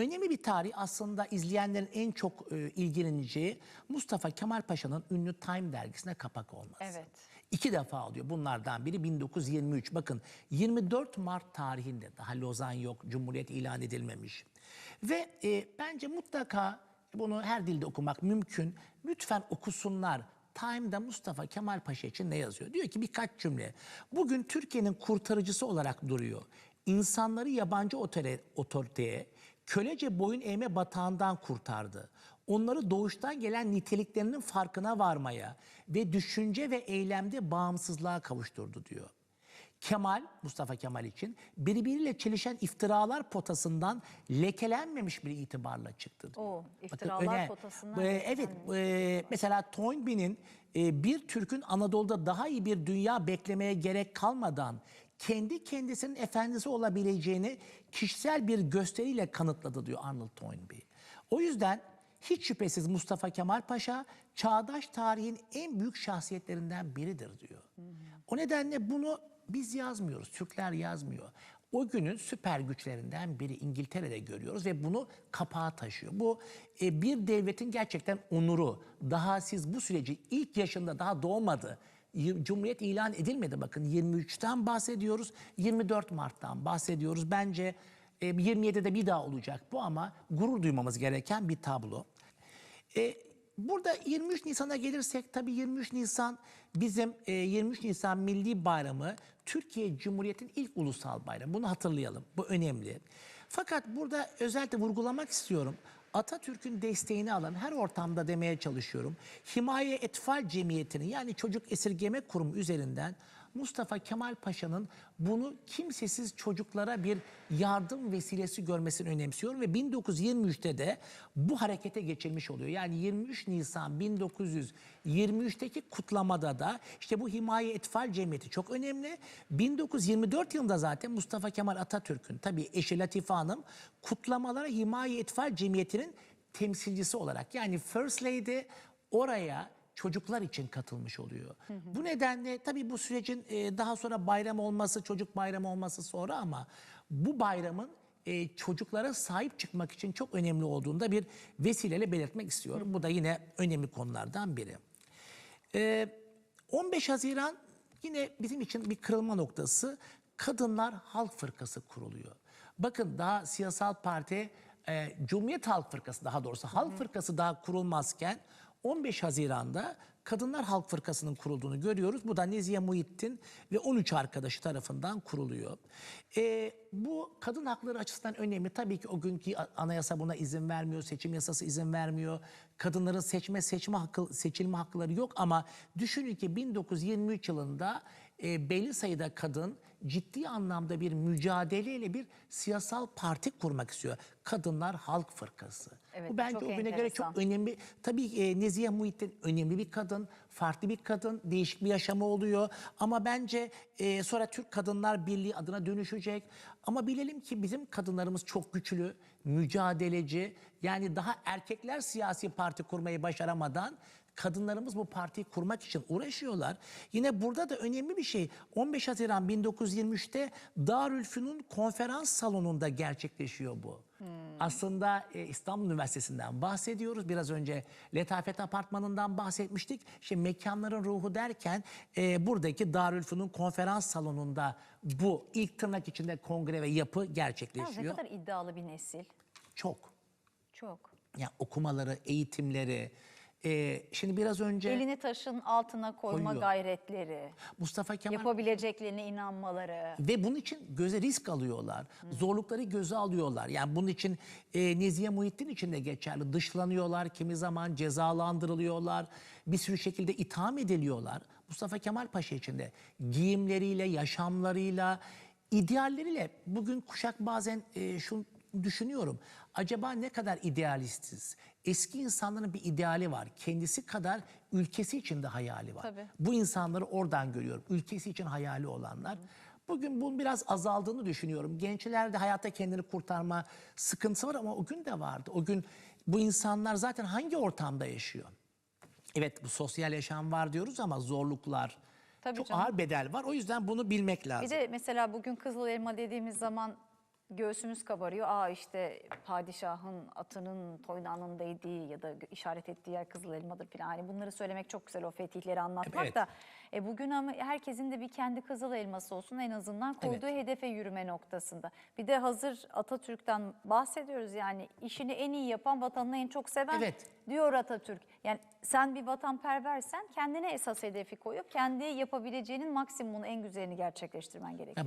önemli bir tarih aslında izleyenlerin en çok e, ilgileneceği Mustafa Kemal Paşa'nın ünlü Time dergisine kapak olması. Evet. İki defa alıyor. Bunlardan biri 1923. Bakın 24 Mart tarihinde daha Lozan yok, Cumhuriyet ilan edilmemiş. Ve e, bence mutlaka bunu her dilde okumak mümkün. Lütfen okusunlar. Time'da Mustafa Kemal Paşa için ne yazıyor? Diyor ki birkaç cümle. Bugün Türkiye'nin kurtarıcısı olarak duruyor. İnsanları yabancı otore- otoriteye, kölece boyun eğme batağından kurtardı. Onları doğuştan gelen niteliklerinin farkına varmaya ve düşünce ve eylemde bağımsızlığa kavuşturdu diyor. Kemal, Mustafa Kemal için birbiriyle çelişen iftiralar potasından lekelenmemiş bir itibarla çıktı. diyor. Oo, Bakın iftiralar öne- potasından e, evet, e, mesela Toynbee'nin e, bir Türk'ün Anadolu'da daha iyi bir dünya beklemeye gerek kalmadan kendi kendisinin efendisi olabileceğini kişisel bir gösteriyle kanıtladı diyor Arnold Toynbee. O yüzden hiç şüphesiz Mustafa Kemal Paşa çağdaş tarihin en büyük şahsiyetlerinden biridir diyor. O nedenle bunu biz yazmıyoruz, Türkler yazmıyor. O günün süper güçlerinden biri İngiltere'de görüyoruz ve bunu kapağa taşıyor. Bu e, bir devletin gerçekten onuru. Daha siz bu süreci ilk yaşında daha doğmadı. Cumhuriyet ilan edilmedi bakın 23'ten bahsediyoruz, 24 Mart'tan bahsediyoruz. Bence e, 27'de bir daha olacak bu ama gurur duymamız gereken bir tablo. E, burada 23 Nisan'a gelirsek tabii 23 Nisan bizim e, 23 Nisan Milli Bayramı Türkiye Cumhuriyeti'nin ilk ulusal bayramı. Bunu hatırlayalım. Bu önemli. Fakat burada özellikle vurgulamak istiyorum. Atatürk'ün desteğini alan her ortamda demeye çalışıyorum. Himaye Etfal Cemiyeti'nin yani çocuk esirgeme kurumu üzerinden Mustafa Kemal Paşa'nın bunu kimsesiz çocuklara bir yardım vesilesi görmesini önemsiyorum ve 1923'te de bu harekete geçilmiş oluyor. Yani 23 Nisan 1923'teki kutlamada da işte bu Himaye Etfal Cemiyeti çok önemli. 1924 yılında zaten Mustafa Kemal Atatürk'ün tabii eşi Latife Hanım kutlamalara Himaye Etfal Cemiyeti'nin temsilcisi olarak yani First Lady oraya çocuklar için katılmış oluyor. Bu nedenle tabii bu sürecin e, daha sonra bayram olması, çocuk bayramı olması sonra ama bu bayramın e, çocuklara sahip çıkmak için çok önemli olduğunu da bir vesileyle belirtmek istiyorum. Bu da yine önemli konulardan biri. E, 15 Haziran yine bizim için bir kırılma noktası. Kadınlar Halk Fırkası kuruluyor. Bakın daha siyasal parti, e, Cumhuriyet Halk Fırkası daha doğrusu Halk Fırkası daha kurulmazken 15 Haziran'da Kadınlar Halk Fırkası'nın kurulduğunu görüyoruz. Bu da Nezihe Muhittin ve 13 arkadaşı tarafından kuruluyor. E, bu kadın hakları açısından önemli. Tabii ki o günkü anayasa buna izin vermiyor, seçim yasası izin vermiyor. Kadınların seçme, seçme hakkı, seçilme hakları yok ama düşünün ki 1923 yılında e, belli sayıda kadın ciddi anlamda bir mücadeleyle bir siyasal parti kurmak istiyor. Kadınlar Halk Fırkası. Evet, bu bence o güne göre çok önemli. Tabii e, Nezihe Muhittin önemli bir kadın, farklı bir kadın, değişik bir yaşamı oluyor. Ama bence e, sonra Türk Kadınlar Birliği adına dönüşecek. Ama bilelim ki bizim kadınlarımız çok güçlü, mücadeleci. Yani daha erkekler siyasi parti kurmayı başaramadan kadınlarımız bu partiyi kurmak için uğraşıyorlar. Yine burada da önemli bir şey. 15 Haziran 1923'te Darülfünun konferans salonunda gerçekleşiyor bu. Aslında e, İstanbul Üniversitesi'nden bahsediyoruz. Biraz önce Letafet Apartmanı'ndan bahsetmiştik. İşte mekanların ruhu derken e, buradaki Darülfünun konferans salonunda bu ilk tırnak içinde kongre ve yapı Ya ne gerçekleşiyor. kadar iddialı bir nesil. Çok. Çok. Yani okumaları, eğitimleri. E, şimdi biraz önce Elini taşın altına koyma Koyuyor. gayretleri. Mustafa Kemal Yapabileceklerine inanmaları. Ve bunun için göze risk alıyorlar. Zorlukları göze alıyorlar. Yani bunun için e, Nezihe Muhittin için de geçerli. Dışlanıyorlar, kimi zaman cezalandırılıyorlar. Bir sürü şekilde itham ediliyorlar. Mustafa Kemal Paşa için de giyimleriyle, yaşamlarıyla, idealleriyle. Bugün kuşak bazen e, şunu düşünüyorum. Acaba ne kadar idealistiz? Eski insanların bir ideali var. Kendisi kadar ülkesi için de hayali var. Tabii. Bu insanları oradan görüyorum. Ülkesi için hayali olanlar. Bugün bunun biraz azaldığını düşünüyorum. Gençlerde hayatta kendini kurtarma sıkıntısı var ama o gün de vardı. O gün bu insanlar zaten hangi ortamda yaşıyor? Evet bu sosyal yaşam var diyoruz ama zorluklar, Tabii çok canım. ağır bedel var. O yüzden bunu bilmek lazım. Bir de mesela bugün Kızıl Elma dediğimiz zaman göğsümüz kabarıyor. Aa işte padişahın atının toynağının değdiği ya da işaret ettiği yer Kızıl Elma'dır falan. Hani bunları söylemek çok güzel o fetihleri anlatmak Evet. da. E bugün ama herkesin de bir kendi Kızıl Elması olsun en azından koyduğu hedefe yürüme noktasında. Bir de hazır Atatürk'ten bahsediyoruz yani işini en iyi yapan vatanını en çok seven Evet. diyor Atatürk. Yani sen bir vatanperversen kendine esas hedefi koyup kendi yapabileceğinin maksimumunu en güzelini gerçekleştirmen gerekiyor.